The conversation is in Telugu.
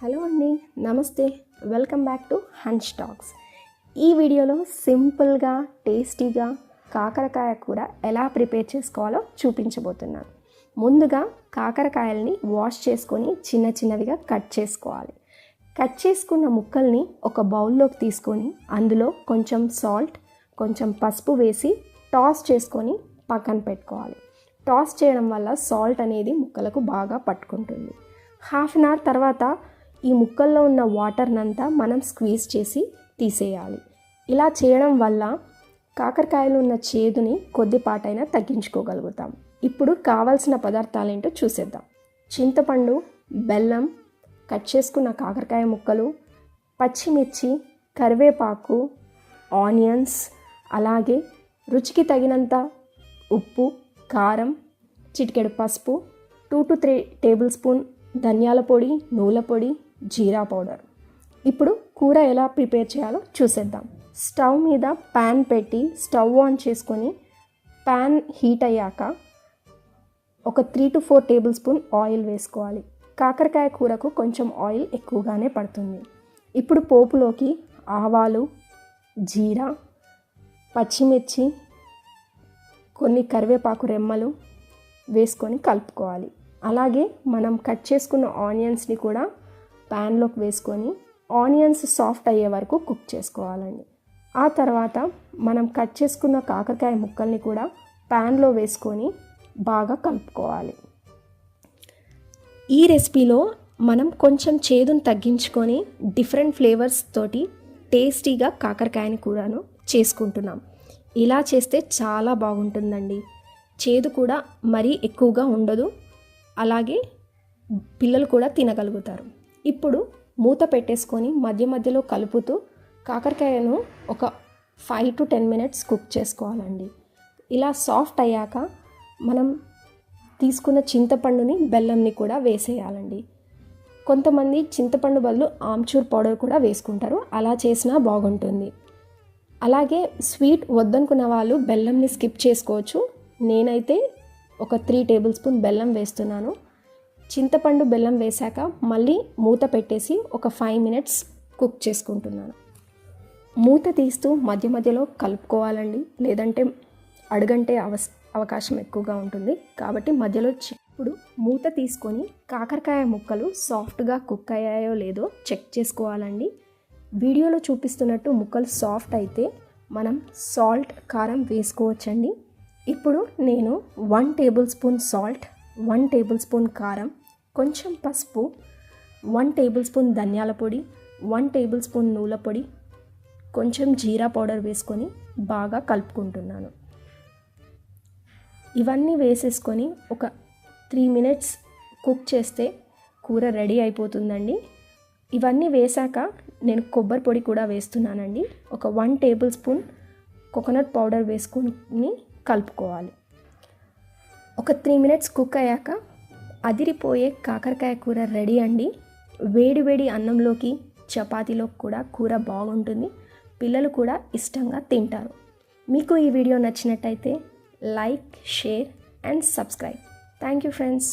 హలో అండి నమస్తే. Welcome back to Han Talks ఈ వీడియోలో సింపుల్గా టేస్టీగా కాకరకాయ కూర ఎలా ప్రిపేర్ చేసుకోవాలో చూపించబోతున్నాను. ముందుగా కాకరకాయల్ని వాష్ చేసుకొని చిన్న చిన్నవిగా కట్ చేసుకోవాలి. కట్ చేసుకున్న ముక్కల్ని ఒక బౌల్లోకి తీసుకొని అందులో కొంచెం సాల్ట్ కొంచెం పసుపు వేసి టాస్ చేసుకొని పక్కన పెట్టుకోవాలి. టాస్ చేయడం వల్ల సాల్ట్ అనేది ముక్కలకు బాగా పట్టుకుంటుంది. హాఫ్ అన్ అవర్ తర్వాత ఈ ముక్కల్లో ఉన్న వాటర్నంతా మనం స్క్వీజ్ చేసి తీసేయాలి. ఇలా చేయడం వల్ల కాకరకాయలు ఉన్న చేదుని కొద్దిపాటైనా తగ్గించుకోగలుగుతాం. ఇప్పుడు కావాల్సిన పదార్థాలు ఏంటో చూసేద్దాం. చింతపండు బెల్లం కట్ చేసుకున్న కాకరకాయ ముక్కలు పచ్చిమిర్చి కరివేపాకు ఆనియన్స్ అలాగే రుచికి తగినంత ఉప్పు కారం చిటికెడు పసుపు two to three tablespoon ధనియాల పొడి నూల పొడి జీరా పౌడర్. ఇప్పుడు కూర ఎలా ప్రిపేర్ చేయాలో చూసేద్దాం. స్టవ్ మీద ప్యాన్ పెట్టి స్టవ్ ఆన్ చేసుకొని ప్యాన్ హీట్ అయ్యాక ఒక three to four tablespoon oil వేసుకోవాలి. కాకరకాయ కూరకు కొంచెం ఆయిల్ ఎక్కువగానే పడుతుంది. ఇప్పుడు పోపులోకి ఆవాలు జీరా పచ్చిమిర్చి కొన్ని కరివేపాకు రెమ్మలు వేసుకొని కలుపుకోవాలి. అలాగే మనం కట్ చేసుకున్న ఆనియన్స్ని కూడా ప్యాన్లోకి వేసుకొని ఆనియన్స్ సాఫ్ట్ అయ్యే వరకు కుక్ చేసుకోవాలండి. ఆ తర్వాత మనం కట్ చేసుకున్న కాకరకాయ ముక్కల్ని కూడా ప్యాన్లో వేసుకొని బాగా కలుపుకోవాలి. ఈ రెసిపీలో మనం కొంచెం చేదును తగ్గించుకొని డిఫరెంట్ ఫ్లేవర్స్ తోటి టేస్టీగా కాకరకాయని కూరను చేసుకుంటున్నాం. ఇలా చేస్తే చాలా బాగుంటుందండి. చేదు కూడా మరీ ఎక్కువగా ఉండదు. అలాగే పిల్లలు కూడా తినగలుగుతారు. ఇప్పుడు మూత పెట్టేసుకొని మధ్య మధ్యలో కలుపుతూ కాకరకాయను ఒక five to ten minutes cook చేసుకోవాలండి. ఇలా సాఫ్ట్ అయ్యాక మనం తీసుకున్న చింతపండుని బెల్లంని కూడా వేసేయాలండి. కొంతమంది చింతపండు బదులు ఆమ్చూర్ పౌడర్ కూడా వేసుకుంటారు. అలా చేసినా బాగుంటుంది. అలాగే స్వీట్ వద్దనుకున్న వాళ్ళు బెల్లంని స్కిప్ చేసుకోవచ్చు. నేనైతే ఒక త్రీ టేబుల్ స్పూన్ బెల్లం వేస్తున్నాను. చింతపండు బెల్లం వేశాక మళ్ళీ మూత పెట్టేసి ఒక ఫైవ్ మినిట్స్ కుక్ చేసుకుంటున్నాను. మూత తీస్తూ మధ్య మధ్యలో కలుపుకోవాలండి. లేదంటే అడుగంటే అవస్ అవకాశం ఎక్కువగా ఉంటుంది. కాబట్టి మధ్యలో ఇప్పుడు మూత తీసుకొని కాకరకాయ ముక్కలు సాఫ్ట్గా కుక్ అయ్యాయో లేదో చెక్ చేసుకోవాలండి. వీడియోలో చూపిస్తున్నట్టు ముక్కలు సాఫ్ట్ అయితే మనం సాల్ట్ కారం వేసుకోవచ్చండి. ఇప్పుడు నేను one tablespoon salt one tablespoon కారం కొంచెం పసుపు వన్ టేబుల్ స్పూన్ ధనియాల పొడి వన్ టేబుల్ స్పూన్ నూల పొడి కొంచెం జీరా పౌడర్ వేసుకొని బాగా కలుపుకుంటున్నాను. ఇవన్నీ వేసేసుకొని ఒక త్రీ మినిట్స్ కుక్ చేస్తే కూర రెడీ అయిపోతుందండి. ఇవన్నీ వేశాక నేను కొబ్బరి పొడి కూడా వేస్తున్నానండి. ఒక one tablespoon coconut powder వేసుకొని కలుపుకోవాలి. ఒక త్రీ మినిట్స్ కుక్ అయ్యాక అదిరిపోయే కాకరకాయ కూర రెడీ అండి. వేడి వేడి అన్నంలోకి చపాతీలో కూడా కూర బాగుంటుంది. పిల్లలు కూడా ఇష్టంగా తింటారు. మీకు ఈ వీడియో నచ్చినట్టయితే like share and subscribe. Thank you friends.